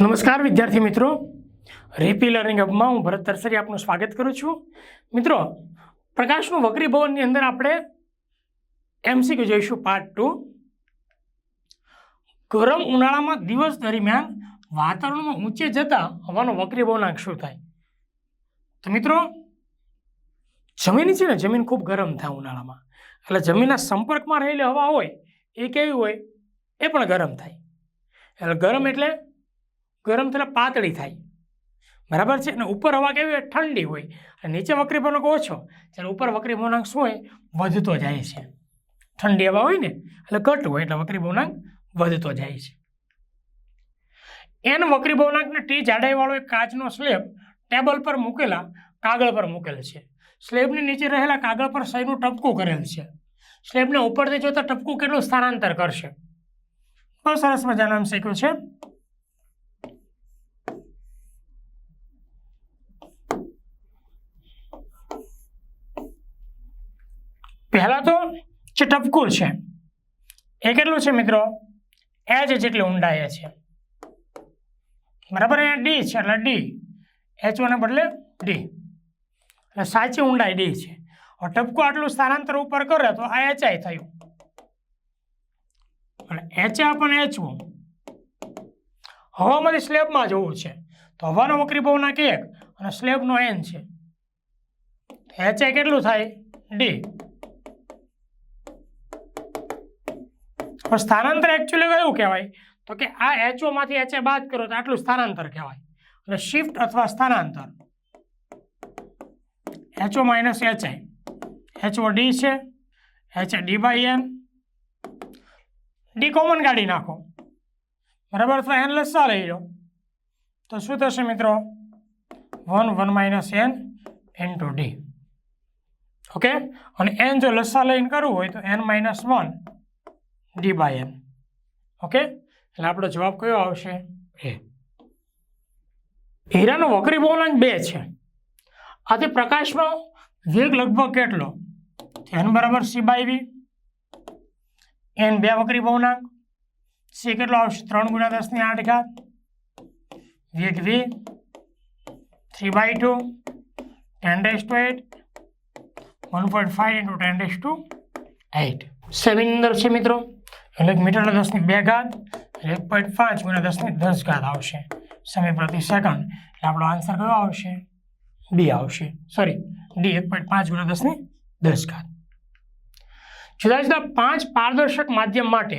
નમસ્કાર, વિદ્યાર્થી મિત્રો. રેપી લર્નિંગ હબમાં હું ભરત તરસરી આપનું સ્વાગત કરું છું. મિત્રો, પ્રકાશનું વકરી ભવનની અંદર આપણે એમસીક્યુ જોઈશું પાર્ટ ટુ ગરમ ઉનાળામાં દિવસ દરમિયાન વાતાવરણમાં ઊંચે જતા હવાનો વકરી ભવનાંક શું થાય? તો મિત્રો જમીન છે ને, જમીન ખૂબ ગરમ થાય ઉનાળામાં. એટલે જમીનના સંપર્કમાં રહેલી હવા હોય, એ કેવી હોય? એ પણ ગરમ થાય. એટલે ગરમ એટલે ગરમ થયેલા પાતળી થાય. બરાબર છે? અને ઉપર હવા કેવી હોય? ઠંડી હોય. અને નીચે વક્રી ભવનાંક ઓછો. ત્યારે ઉપર વક્રી ભવનાંક શું હોય? વધતો જાય છે. ઠંડી હવા હોય ને, એટલે ઘટ હોય, એટલે વક્રી ભવનાંક વધતો જાય છે. એન વક્રી ભવનાંકને ટી જાડાઈવાળો એક કાચનો સ્લેબ ટેબલ પર મૂકેલા કાગળ પર મૂકેલ છે. સ્લેબની નીચે રહેલા કાગળ પર સહીનું ટપકું કરેલ છે. સ્લેબને ઉપરથી જોતા ટપકું કેટલું સ્થાનાંતર કરશે? બહુ સરસ મજાનું આમ શીખ્યું છે. પહેલાં તો જે ટપકું છે, એ કેટલું છે મિત્રો? એચ જેટલી ઊંડાઈ છે. બરાબર? અહીંયા ડી છે, એટલે ડી એચ ને બદલે ડી એટલે સાચી ઊંડાઈ ડી છે. હવે ટપકું આટલું સ્થાનાંતર ઉપર કરે તો આ એચઆઈ થયું. અને એચઆ પણ એચવું હવામાંથી સ્લેબમાં જવું છે. તો હવાનો વક્રી ભવનાંક એક? અને સ્લેબનો એન છે. એચઆઈ કેટલું થાય? ડી હવે સ્થાનાંતર એકચ્યુઅલી કયું કહેવાય. તો કે આ એચઓમાંથી એચએ બાદ કરો તો આટલું સ્થાનાંતર કહેવાય. એટલે શિફ્ટ અથવા સ્થાનાંતર. HO minus HI HO D છે. H D by N D common કાઢી નાખો. બરાબર? તો એન લસા લઈ લો. તો શું થશે મિત્રો? One one minus N N two D okay અને એન જો લસા લઈને કરવું હોય તો N minus one D by N okay એટલે આપણો જવાબ કયો આવશે? એ હીરાનું વક્રી ભવનાંક બે છે. આથી પ્રકાશનો વેગ લગભગ કેટલો? એન બરાબર સી બાય વી એન બે વક્રી બહુનાંક સી કેટલો આવશે? ત્રણ ગુણ્યા દસની આઠ ઘાત. વેગ V three by two ten days to eight one point five into ten days to eight seven અંદર છે મિત્રો? એટલે મીટરના મીટર દસની બે ઘાત એક પોઈન્ટ પાંચ ગુણ્યા દસની દસ ઘાત આવશે. સમય પ્રતિ સેકન્ડ એટલે આપણો આન્સર કયો આવશે? ડી આવશે. સોરી ડી એક પોઈન્ટ પાંચ ગુણ્યા દસની દસ ઘાત. જુદા જુદા પાંચ પારદર્શક માધ્યમ માટે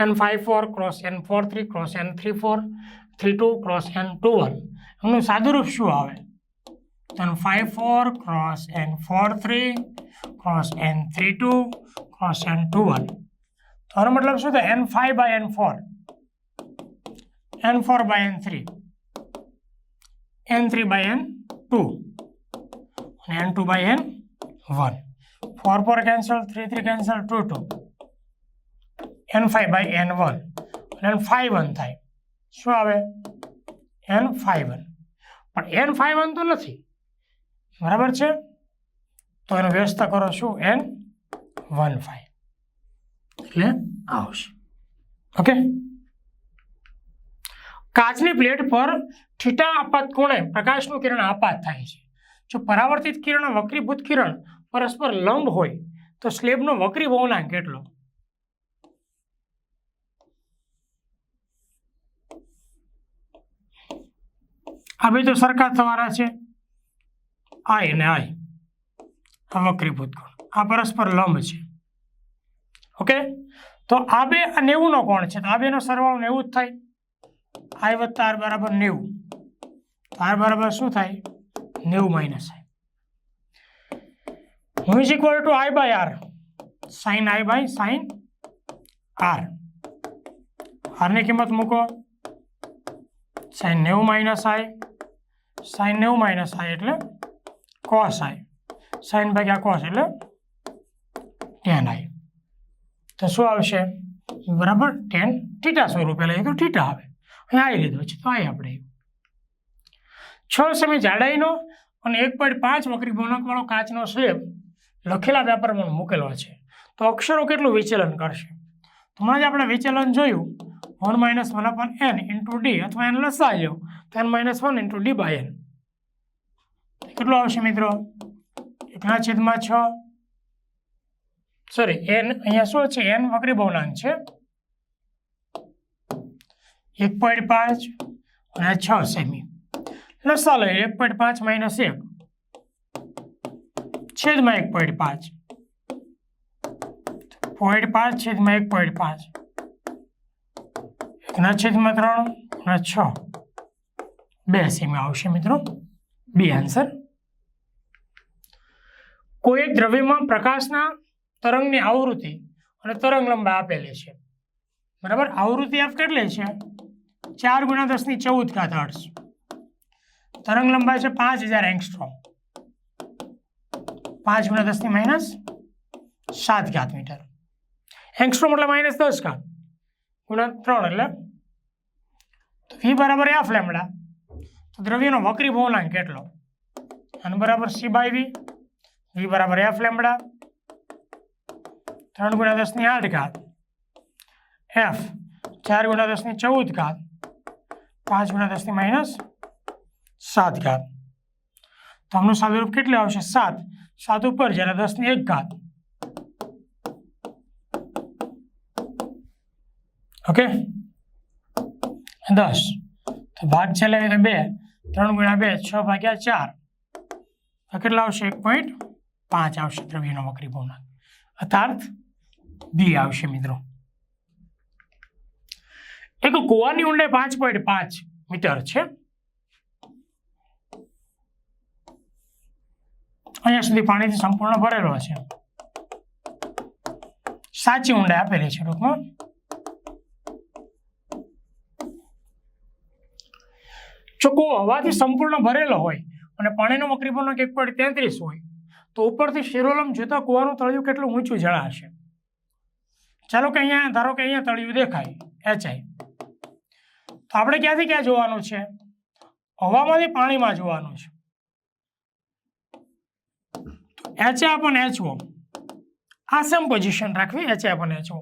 N five four cross N four three cross N three four three two cross N two one એમનું સાદુરૂપ શું આવે? N five four cross N four three cross N three two cross N two one આનો મતલબ શું થાય N five by N four N four by N three N three by N two અને N two by N one four four cancel three three cancel two two N five by N one અને N five one થાય. શું આવે? N five one પણ N five one તો નથી. બરાબર છે? તો એનો વ્યસ્ત કરો શું? એન વન ફાઇવ એટલે આવશે. ઓકે? કાચની પ્લેટ પર થીટા આપાત કોણે? પ્રકાશનું કિરણ આપાત થાય છે. જો પરાવર્તિત કિરણ વક્રીભૂત કિરણ પરસ્પર લંબ હોય, તો સ્લેબનો વક્રી ભવનાંક કેટલો? આ બે તો સરખા થવાના છે. આય અને આય આ વક્રીભૂત કોણ? આ પરસ્પર લંબ છે. ઓકે? તો આ બે આ નેવુંનો કોણ છે? તો આ બેનો સરવાળો નેવું જ થાય. આઈ વત્તા આર બરાબર નેવું. તો આર બરાબર શું થાય? નેવું માઇનસ આઈ. હું is equal to I by R. Sine I by sine R. આરની કિંમત મૂકો. સાઈન નેવું માઇનસ આઈ. સાઈન નેવું માઇનસ આઈ એટલે કોસ આઈ. સાઈન ભાગ્યા કોસ એટલે ટેન આઈ. તો શું આવશે? બરાબર? ટેન થીટા સ્વરૂપે. લઈએ તો થીટા આવે. અહીં આવી લીધો છે. તો અહીં આપણે છ સમય જાડાઈનો અને એક પોઈન્ટ પાંચ વકરી ગુણકવાળો કાચનો સ્લેબ લખેલા વેપારમાં મૂકેલો છે. તો અક્ષરો કેટલું વિચલન કરશે? હમણાં જ આપણે વિચલન જોયું. One minus one upon N into D અથવા એન લસા લો તો N minus one into D by N કેટલું આવશે મિત્રો? એકના છેદમાં છ. સોરી એન અહીંયા શું છે? એન વગરી બહુનાંક છે. એક પોઈન્ટ પાંચ અને છ સેમી. લસા લો એક પોઈન્ટ પાંચ માઇનસ એક. છેદમાં એક પોઈન્ટ પાંચ. પોઈન્ટ પાંચ છેદમાં એક પોઈન્ટ પાંચ. એકના છેદમાં ત્રણ અને છ. બે સેમી આવશે મિત્રો. બી આન્સર કોઈ એક દ્રવ્યમાં પ્રકાશના તરંગની આવૃત્તિ અને તરંગ લંબાઈ આપેલી છે. બરાબર? આવૃત્તિ આપ કેટલી છે? ચાર ગુણ્યા દસની ચૌદ ઘાત હર્ટ્ઝ તરંગ લંબાઈ છે પાંચ હજાર એંગસ્ટ્રોમ. પાંચ ગુણ્યા દસની માઇનસ સાત ઘાત મીટર. એંગસ્ટ્રોમ એટલે માઇનસ દસ ઘાત. ગુણ્યા ત્રણ એટલે તો વી બરાબર એફ લેમડા. તો દ્રવ્યનો વક્રી ભવનાંક કેટલો? અને બરાબર સી બાય વી વી બરાબર એફ લેમડા. ત્રણ ગુણ્યા દસની આઠ ઘાત. એફ ચાર ગુણ્યા દસની ચૌદ ઘાત. પાંચ ગુણ્યા દસની માઇનસ સાત ઘાત. તો આમનું સાદુરૂપ કેટલું આવશે? સાત. સાત ઉપર જ્યારે દસની એક ઘાત. ઓકે દસ. તો ભાગ છેલ્લે તો બે. ત્રણ ગુણ્યા બે, છ ભાગ્યા ચાર. કેટલા આવશે? એક પોઈન્ટ પાંચ આવશે દ્રવ્યનો વક્રી ભવનાંક અર્થાત બી આવશે મિત્રો. એક કુવાની ઊંડાઈ પાંચ પોઈન્ટ પાંચ મીટર છે. અહીંયા સુધી પાણીથી સંપૂર્ણ ભરેલો છે. સાચી ઊંડાઈ આપેલી છે ટૂંકમાં. જો કૂવો હવાથી સંપૂર્ણ ભરેલો હોય અને પાણીનો વક્રીભવનાંક એક પોઈન્ટ તેત્રીસ હોય, તો ઉપરથી શિરોલમ જોતા કૂવાનું તળિયું કેટલું ઊંચું જણાશે ચાલો કે અહીંયા, ધારો કે અહીંયા તળિયું દેખાય એચઆઈ તો આપણે ક્યાંથી ક્યાં જોવાનું છે? હવામાંથી પાણીમાં જોવાનું છે. એચ પણ એચઓ આ સેમ પોઝિશન રાખવી એચ પણ એચઓ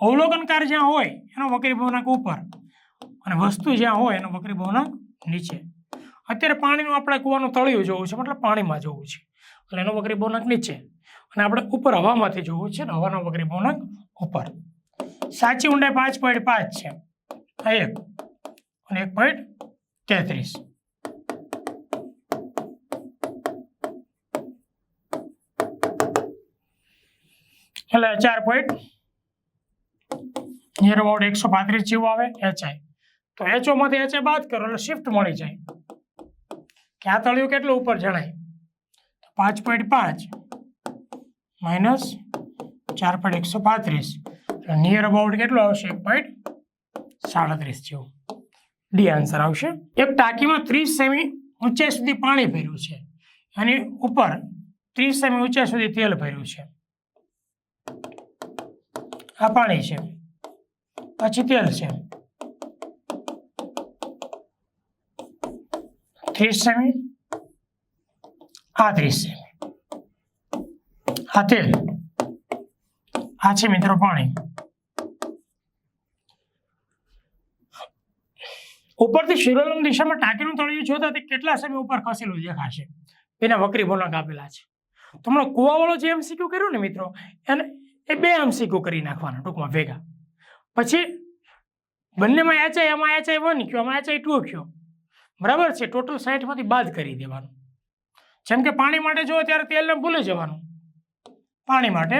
અવલોકનકાર જ્યાં હોય, એનો વકરી ભવનાક ઉપર અને વસ્તુ જ્યાં હોય, એનો વકરી ભવનાક નીચે. અત્યારે પાણીનું આપણે કૂવાનું તળિયું જોવું છે, મતલબ પાણીમાં જોવું છે. એટલે એનો વકરી ભવનાક નીચે. અને આપણે ઉપર હવામાંથી જોવું છે ને, હવાનો વક્રી ભવનાંક ઉપર. સાચી ઊંડાઈ પાંચ પોઈન્ટ પાંચ છે. એક અને એક પોઈન્ટ તેત્રીસ. એટલે ચાર પોઈન્ટ નિયર અબાઉટ એકસો પાંત્રીસ જેવું આવે એચઆઈ તો એચઓમાંથી એચઆઈ બાદ કરો, એટલે શિફ્ટ મળી જાય. કે આ તળિયું કેટલું ઉપર જણાય? પાંચ પોઈન્ટ પાંચ. માઇનસ ચાર પોઈન્ટ એકસો પાંત્રીસ. નિયર અબાઉટ કેટલો આવશે? એક પોઈન્ટ સાડત્રીસ જેવું. ડી આન્સર આવશે. એક ટાંકીમાં ત્રીસ સેમી ઊંચાઈ સુધી પાણી ભર્યું છે. અને ઉપર ત્રીસ સેમી ઊંચાઈ સુધી તેલ ભર્યું છે. આ પાણી છે. પછી તેલ છે. ત્રીસ સેમી. આ ત્રીસ સેમી. આ તેલ આ છે મિત્રો પાણી ઉપરથી શિરોલમ દિશામાં ટાંકીનું તળિયું જોતા તે કેટલા સમય ઉપર ખસેલું દેખાશે? એના વક્રી ભૂલક આપેલા છે. હમણાં કુવાવાળો જે એમસીક્યુ કર્યો ને મિત્રો, એને એ બે એમસીક્યુ કરી નાખવાના ટૂંકમાં ભેગા. પછી બંનેમાં એચઆઈ એમાં એચઆઈ વન કયો એમાં એચઆઈ ટુ કયો બરાબર છે, ટોટલ સાઠમાંથી બાદ કરી દેવાનું. જેમ કે પાણી માટે જુઓ ત્યારે તેલને ભૂલી જવાનું. પાણી માટે.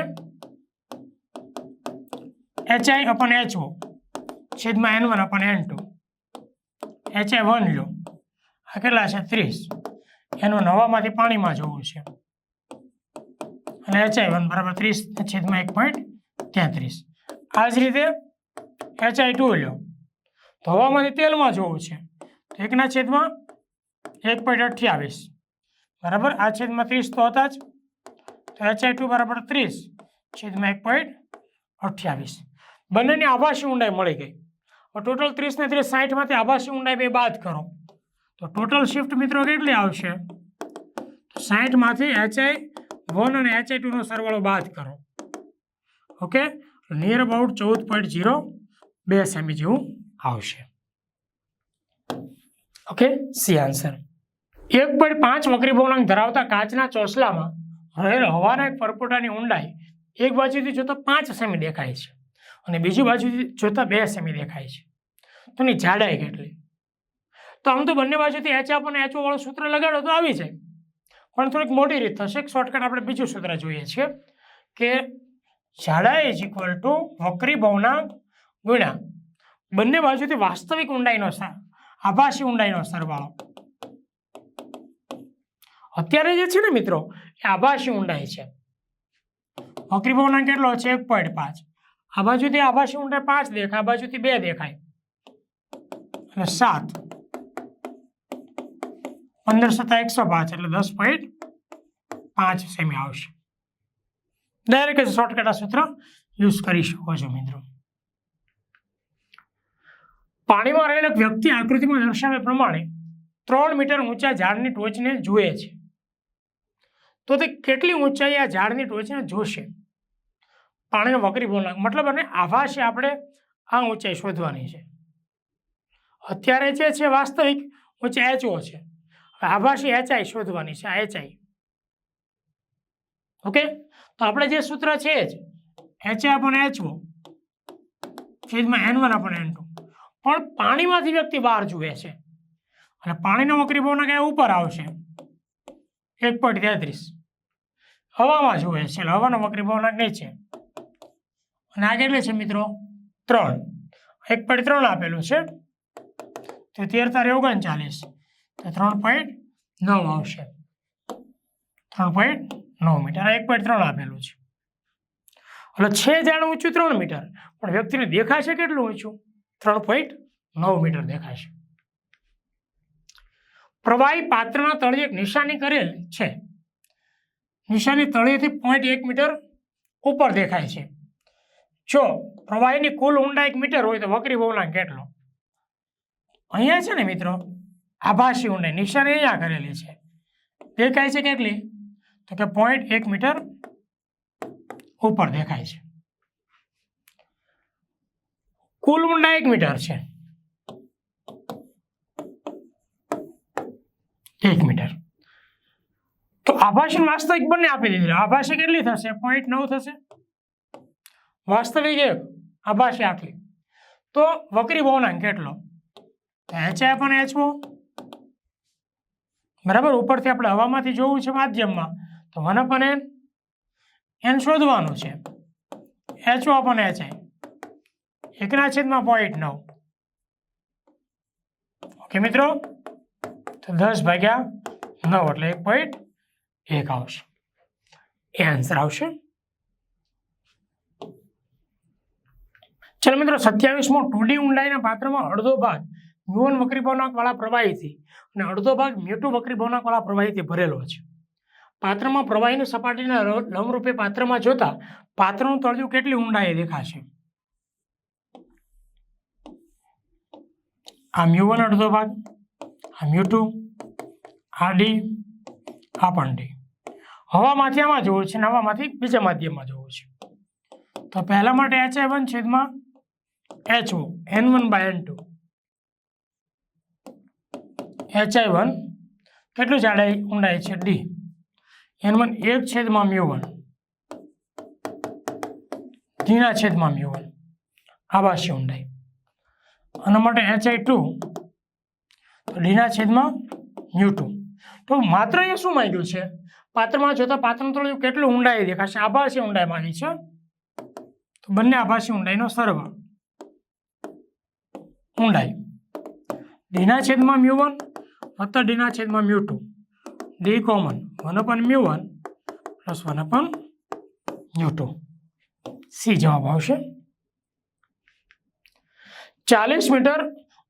એચઆઈ અપન એચઓ છેદમાં N one upon N two H I one લો. આ કેટલા છે? ત્રીસ. એનું હવામાંથી પાણીમાં જવું છે. અને એચઆઈ વન બરાબર ત્રીસ છેદમાં એક પોઈન્ટ તેત્રીસ. આ જ રીતે એચઆઈ ટુ લો. તો હવામાંથી તેલમાં જોવું છે. તો એકના છેદમાં એક પોઈન્ટ અઠ્યાવીસ. બરાબર? આ છેદમાં ત્રીસ તો હતા જ. તો એચઆઈ ટુ બરાબર ત્રીસ, છેદમાં એક પોઈન્ટ અઠ્યાવીસ. બંનેની આભાસી ઊંડાઈ મળી ગઈ. ટોટલ ત્રીસ ને ત્રીસ સાઠમાંથી આભાસી ઊંડાઈ બે બાદ કરો. તો ટોટલ શિફ્ટ મિત્રો કેટલી આવશે? સાઠમાંથી એચઆઈ વન અને એચઆઈ ટુનો સરવાળો બાદ કરો. ઓકે? નિયર અબાઉટ ચૌદ પોઈન્ટ જીરો બે સેમી જેવું આવશે. ઓકે? C answer. એક પોઈન્ટ પાંચ વક્રી ભવનાંક ધરાવતા કાચના ચોસલામાં રહેલ હવાના પરપોટાની ઊંડાઈ એક બાજુથી જોતા પાંચ સેમી દેખાય છે અને બીજી બાજુથી જોતા બે સેમી દેખાય છે. તો એની જાડાઈ કેટલી? તો આમ તો બંને બાજુથી એચ આપ અને એચઓ સૂત્ર લગાડો તો આવી જાય. પણ થોડીક મોટી રીત થશે. શોર્ટકટ આપણે બીજું સૂત્ર જોઈએ છીએ કે જાડાઈ ઇઝ ઇક્વલ ટુ વક્રી ભવનાંક ગુણ્યા બંને બાજુથી વાસ્તવિક ઊંડાઈનો સર, આભાસી ઊંડાઈનો સરવાળો અત્યારે જે છે ને મિત્રો આભાસી ઊંડાઈ છે. વક્રી ભવનાંક કેટલો? છે એક પોઈન્ટ પાંચ. આ બાજુથી આભાસી ઊંડાઈ પાંચ દેખાય, આ બાજુથી બે દેખાય. અને સાત. પંદર સત્તા એકસો પાંચ, એટલે દસ પોઈન્ટ પાંચ સેમી આવશે. ડાયરેક્ટ શોર્ટકટ આ સૂત્ર યુઝ કરી શકો છો મિત્રો. પાણીમાં રહેલ વ્યક્તિ આકૃતિમાં દર્શાવ્યા પ્રમાણે ત્રણ મીટર ઊંચા ઝાડની ટોચને જુએ છે. તો તે કેટલી ઊંચાઈ આ ઝાડની ટોચને જોશે? પાણીનો વકરી ભૂલનાક મતલબ અને આભાસે આપણે આ ઊંચાઈ શોધવાની છે. અત્યારે જે છે વાસ્તવિક ઊંચાઈ એચઓ છે. આભાસી એચઆઈ શોધવાની છે, આ એચઆઈ. ઓકે? તો આપણે જે સૂત્ર છે જ એચ આપણ એચઓ છેદમાં N one upon N two. પણ પાણીમાંથી વ્યક્તિ બહાર જુએ છે. અને પાણીનો વકરી ભવનાંક એ ઉપર આવશે. એક પોઈન્ટ તેત્રીસ. હવામાં જુએ છે. એટલે હવાનો વક્રી ભવનાંક નીચે અને આ કેટલી છે મિત્રો? ત્રણ. એક પોઈન્ટ ત્રણ આપેલું છે. તો તેર તારે ઓગણચાલીસ. તો ત્રણ પોઈન્ટ નવ આવશે. ત્રણ પોઈન્ટ નવ મીટર. એક પોઈન્ટ ત્રણ આપેલું છે. એટલે છે જાણ ઊંચું ત્રણ મીટર. પણ વ્યક્તિને દેખાશે કેટલું ઊંચું ત્રણ પોઈન્ટ નવ મીટર દેખાશે. પ્રવાહી પાત્રના તળિયે નિશાની કરેલ છે. નિશાની તળિયેથી પોઈન્ટ એક મીટર ઉપર દેખાય છે. જો પ્રવાહીની કુલ ઊંડા એક મીટર હોય તો વકરી બહુલાંક કેટલો? અહીંયા છે ને મિત્રો, આભાસી ઊંડાઈ, નિશાની અહીંયા કરેલી છે. દેખાય છે કેટલી? તો કે પોઈન્ટ એક મીટર ઉપર દેખાય છે. કુલ ઊંડા એક મીટર છે. એક મીટર. તો આભાસી વાસ્તવિક બંને આપી દીધું. આભાસી કેટલી થશે? પોઈન્ટ નવ થશે. વાસ્તવિક એક આભાસી આટલી. તો વકરી ભવનાંક કેટલો? એચ પણ એચવો બરાબર? ઉપરથી આપણે હવામાંથી જોવું છે માધ્યમમાં. તો વન અપન એન એન શોધવાનું છે. એચ અપન એચ આઈ એકના છેદમાં પોઈન્ટ નવ. ઓકે મિત્રો? તો દસ ભાગ્યા નવ, એટલે એક પોઈન્ટ એક આવશે એ આન્સર આવશે. ચલો મિત્રો, સત્યાવીસમો ટોડી ઊંડાઈના પાત્રમાં અડધો ભાગ મ્યુવન વક્રી ભવનાંકવાળા પ્રવાહીથી અને અડધો ભાગ મ્યુટુ વક્રી ભવનાંકવાળા પ્રવાહીથી ભરેલો છે. પાત્રમાં પ્રવાહીની સપાટીના લંબરૂપે પાત્રમાં જોતા પાત્રનું તળિયું કેટલી ઊંડાઈએ દેખાશે? આ મ્યુ વન અડધો ભાગ આ મ્યુ ટુ આ ડી, આ પણ ડી. હવામાંથી આમાં જોવું છે અને હવામાંથી બીજા માધ્યમમાં જોવું છે. તો પહેલા માટે એચ આઈ વન છેદમાં H O N one by N two H I one કેટલું જાડાઈ ઊંડાઈ છે? ડી એન વન એક છેદમાં મ્યુ વન. ડીના છેદમાં મ્યુ વન. આવાસી ઊંડાઈ. આના માટે એચ આઈ ટુ તો ડીના છેદમાં મ્યુ ટુ તો માત્ર એ શું માંગ્યું છે? પાત્રમાં જોતા પાત્રનું તળિયું કેટલું ઊંડાઈ દેખાશે? આભાસી ઊંડાઈ માની છે તો બંને આભાસી ઊંડાઈનો સરવાળો. ઊંડાઈ. ડીના છેદમાં મ્યુ વન, વત્તા ડીના છેદમાં mu two. D common, one upon mu one, plus one upon mu two. C જવાબ આવશે. ચાલીસ મીટર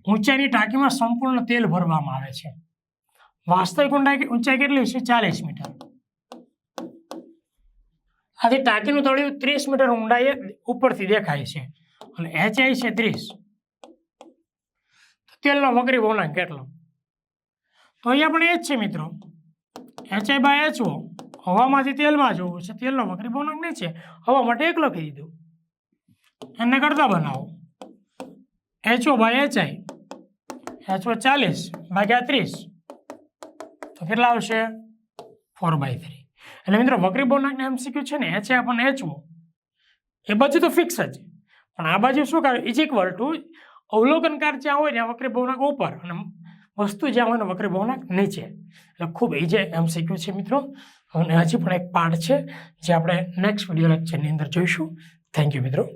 ઊંચાઈની ટાંકીમાં સંપૂર્ણ તેલ ભરવામાં આવે છે. વાસ્તવિક ઊંડાઈ ઊંચાઈ કેટલી છે ચાલીસ મીટર. આથી ટાંકીનું તળિયું ત્રીસ મીટર ઊંડાઈએ ઉપરથી દેખાય છે. અને એચઆઈ છે ત્રીસ. તેલનો વગરી ભવનાંક કેટલો? તો અહીંયા પણ એ જ છે મિત્રો. એચઆઈ બાય એચઓ હવામાંથી તેલમાં જોવું છે, તેલનો વગરી ભવનાંક નહીં છે? હવા માટે એક લખી દીધું એને કરતા બનાવો. એચઓ બાય એચઆઈ એચઓ ચાલીસ ભાગ્યા ત્રીસ. તો કેટલા આવશે? Four by three. એટલે મિત્રો, વક્રી બહુનાંકના એમસીક્યુ છે ને એચ આપણને એચવું એ બાજુ તો ફિક્સ જ. પણ આ બાજુ શું કરે ઇઝ ઇક્વલ ટુ અવલોકનકાર જ્યાં હોય ત્યાં વક્રી બહુનાંક ઉપર અને વસ્તુ જ્યાં હોય ને, વક્રી બહુનાંક નીચે. એટલે ખૂબ ઇઝી એમસીક્યુ છે મિત્રો, અને હજી પણ એક પાર્ટ છે, જે આપણે નેક્સ્ટ વીડિયો લેક્ચરની અંદર જોઈશું. થેન્ક યુ મિત્રો.